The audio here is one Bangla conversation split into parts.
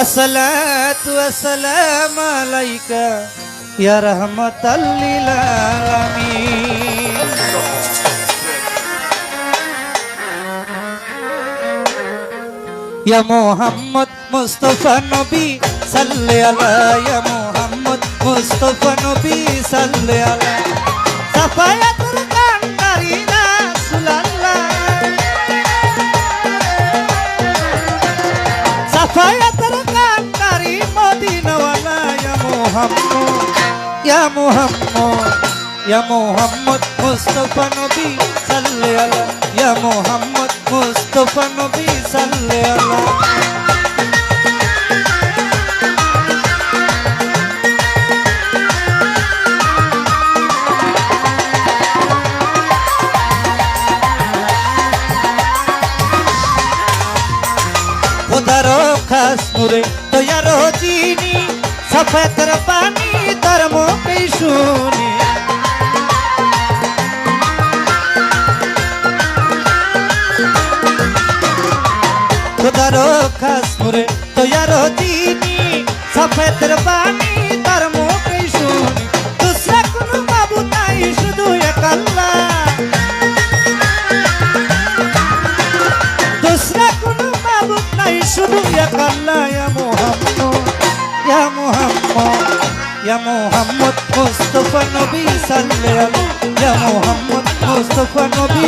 الصلاة والسلام عليك يا رحمة للعالمين يا محمد مصطفى نبي صل على يا محمد مصطفى نبي صل على Ya Muhammad Ya Muhammad Mustafa Nabi Salli ala Ya Muhammad Mustafa Nabi Salli ala খোদারো খাস মুরে তৈয়ারো চিনি সফেতর পানি তার মুখে শুনি। খোদারো খাস মুরে তোয়ারো চিনি সফেতর পানি তার মুখে শুনি। দুসরা কোনো বাবু নাই, শুধু একাল্লা দুসরা কোনো বাবু নাই, শুধু একাল্লা ইয়া মুহাম্মদ মুস্তাফা নবী সাল্লাল্লাহু আলাইহি ইয়া মুহাম্মদ মুস্তাফা নবী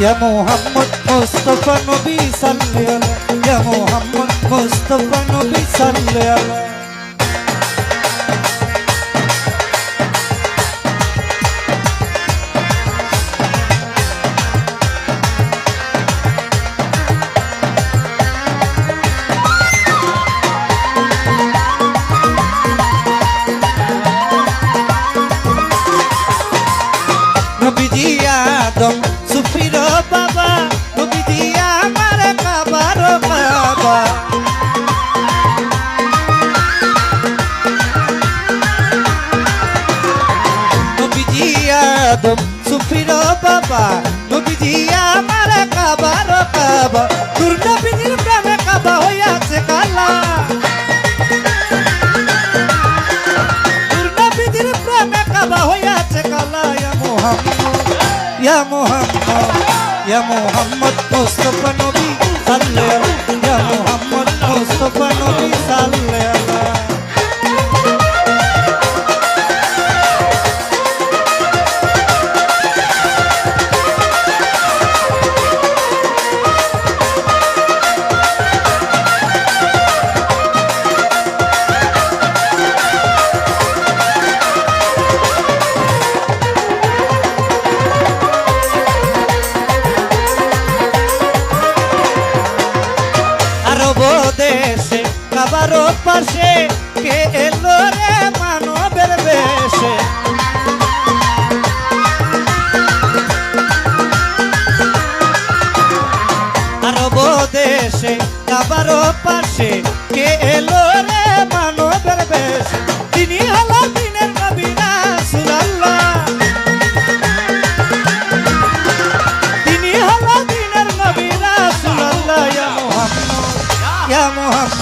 মুহাম্মদ ইয়া মুহাম্মদ মুস্তাফা নবী সাল্লাল্লাহু আলাইহি ইয়া মুহাম্মদ মুস্তাফা বাবা নবীজি আমার কাবার বাবা নূর নবীজির প্রেমে কাবা হইয়াছে কালা। দুর্গাবিধির প্রেমে কাবা হইয়াছে কালা মুহাম্মদ, ইয়া নবী সাল্লাল্লাহু ইয়া মুহাম্মদ মুস্তাফা দেশে কাবারও পাশে, কে এলো রে মানবের বেশে? আরব দেশে কাবারও পাশে, কে এলো রে মানব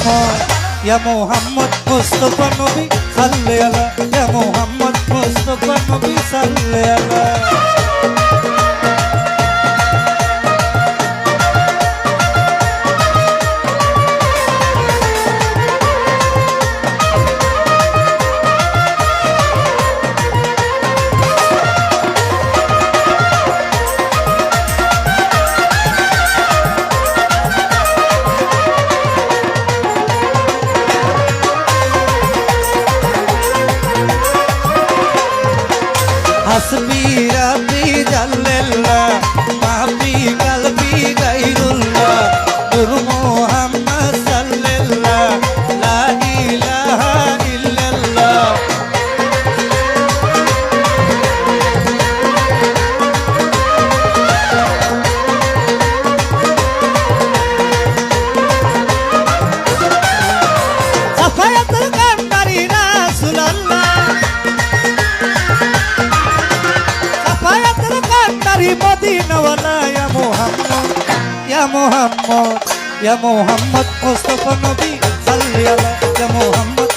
হ্যাঁ, ইয়া মোহাম্মদ মুস্তফা নবী সাল্লাল্লাহু ইয়া মোহাম্মদ মদিনাওয়ালা ইয়া মোহাম্মদ ইয়া মোহাম্মদ ইয়া মোহাম্মদ মোস্তফা নবী সাল্লি আলা ইয়া মুহাম্মদ